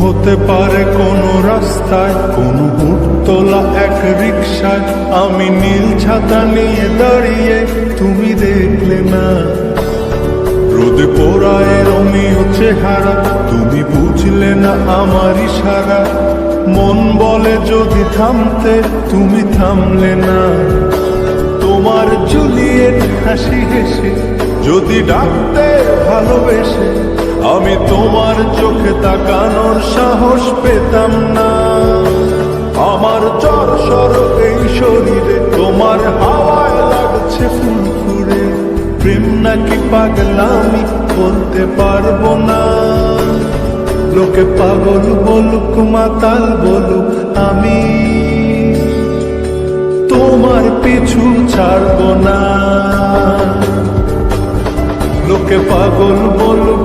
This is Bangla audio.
হতে পারে কোনো রাস্তায়, কোনো হুটতোলা এক রিক্সায় আমি নীল ছাতা নিয়ে দাঁড়িয়ে তুমি দেখলে না। রোদে পোড়ায় রমিও চেহারা, তুমি বুঝলে না আমার ইশারা। মন বলে যদি থামতে, তুমি থামলে না। তোমার জুলিয়েট হাসি হেসে, যদি ডাকতে ভালোবেসে আমি তোমার চোখে তাকানোর সাহস পেতাম না। আমার জ্বর সর এই শরীরে, তোমার হাওয়ায় লাগছে ফুরফুরে। প্রেম নাকি পাগলামি বলতে পারব না। লোকে পাগল বলুক, মাতাল বলুক, আমি তোমার পিছু ছাড়বো না। লোকে পাগল বলুক